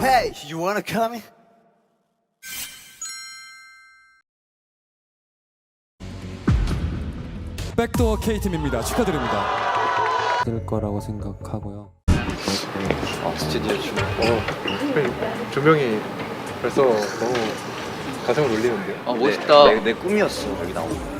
Hey, you wanna come in? 백도어 K팀입니다. 축하드립니다. 될 거라고 생각하고요. 조명이 벌써 너무 가슴을 울리는데. 아 멋있다. 내, 내 꿈이었어 여기 나오는 거.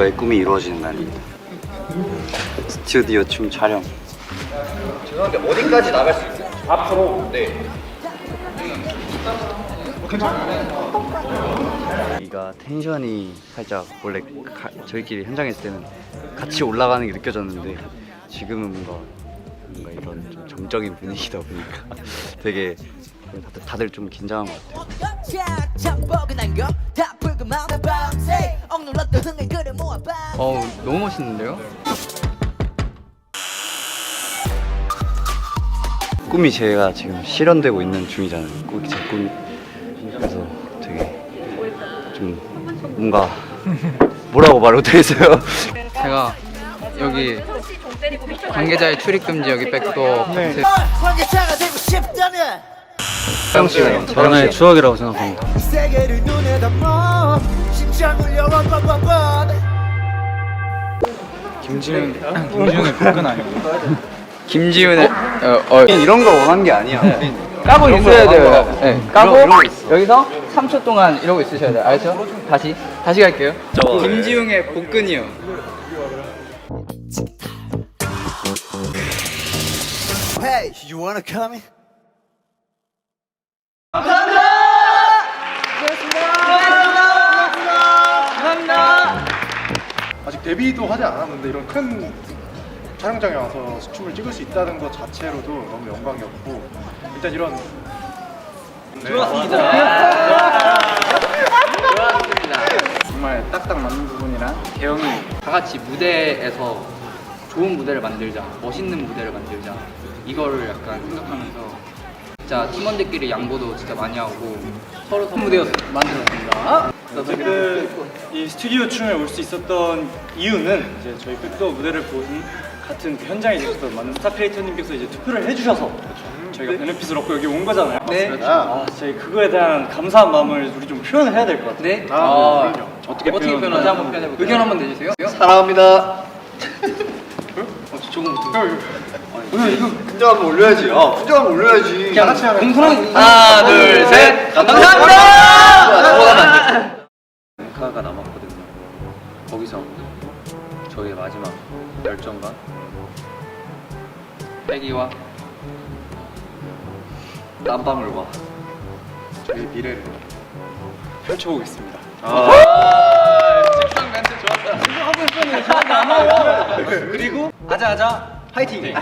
저의 꿈이 이루어지는 날입니다. 스튜디오 춤 촬영. 죄송한데 어디까지 나갈 수 있어요? 앞으로. 네. 여기가 텐션이 살짝 원래 가- 저희끼리 현장에 있을 때는 같이 올라가는 게 느껴졌는데 지금은 뭔가 뭔가 이런 좀 정적인 분위기다 보니까 되게 다들, 다들 좀 긴장한 것 같아요. 어우 너무 멋있는데요? 꿈이 제가 지금 실현되고 있는 중이잖아요. 꿈이 제 꿈이 그래서 되게 좀 뭔가 뭐라고 말 못하겠어요. 제가 여기 관계자의 출입 금지 여기 백도 파트 관계자가 되고 싶다면 형 씨가 저의 추억이라고 생각합니다. 이 세계를 눈에 담아 심장 울려 원원원원 김지훈 김지훈의 복근 아니고 김지훈의 어, 어 이런 거 원한 게 아니야. 까고 이런 거 있어야 돼요. 거야. 네, 까고 이런 거 있어. 여기서 3초 동안 이러고 있으셔야 돼요. 알죠? 다시 다시 갈게요. 저거. 김지훈의 복근이요. Hey, you wanna come in? 데뷔도 하지 않았는데 이런 큰 촬영장에 와서 춤을 찍을 수 있다는 것 자체로도 너무 영광이었고 일단 이런 정말 딱딱 맞는 부분이랑 대형이 다 같이 무대에서 좋은 무대를 만들자, 멋있는 무대를 만들자 이거를 약간 생각하면서 진짜 팀원들끼리 양보도 진짜 많이 하고 서로 선 무대 만들었습니다. 어쨌든 이 스튜디오 춤에 올 수 있었던 이유는 이제 저희 백도 무대를 본 같은 그 현장에 계셨던 많은 스타 크리에이터님께서 이제 투표를 해주셔서 저희가 베네핏을 얻고 여기 온 거잖아요. 네. 아, 저희 그거에 대한 감사한 마음을 우리 좀 표현을 해야 될 것 같아요. 네. 아, 어떻게 어떻게 표현하지 한번 표현해볼게요. 의견 한번 내주세요. 사랑합니다. 어, 조금 오늘 이거 분장 한번 올려야지. 아, 분장 한번 올려야지. 그냥 같이 하면 공손하게 하나, 둘, 셋. 감사합니다. 카가 남았거든요. 거기서 저희의 마지막 열정과 빼기와 땀방울과 저희 미래를 펼쳐보겠습니다. 직선 멘트 좋았다. 그리고 아자아자 화이팅! 네.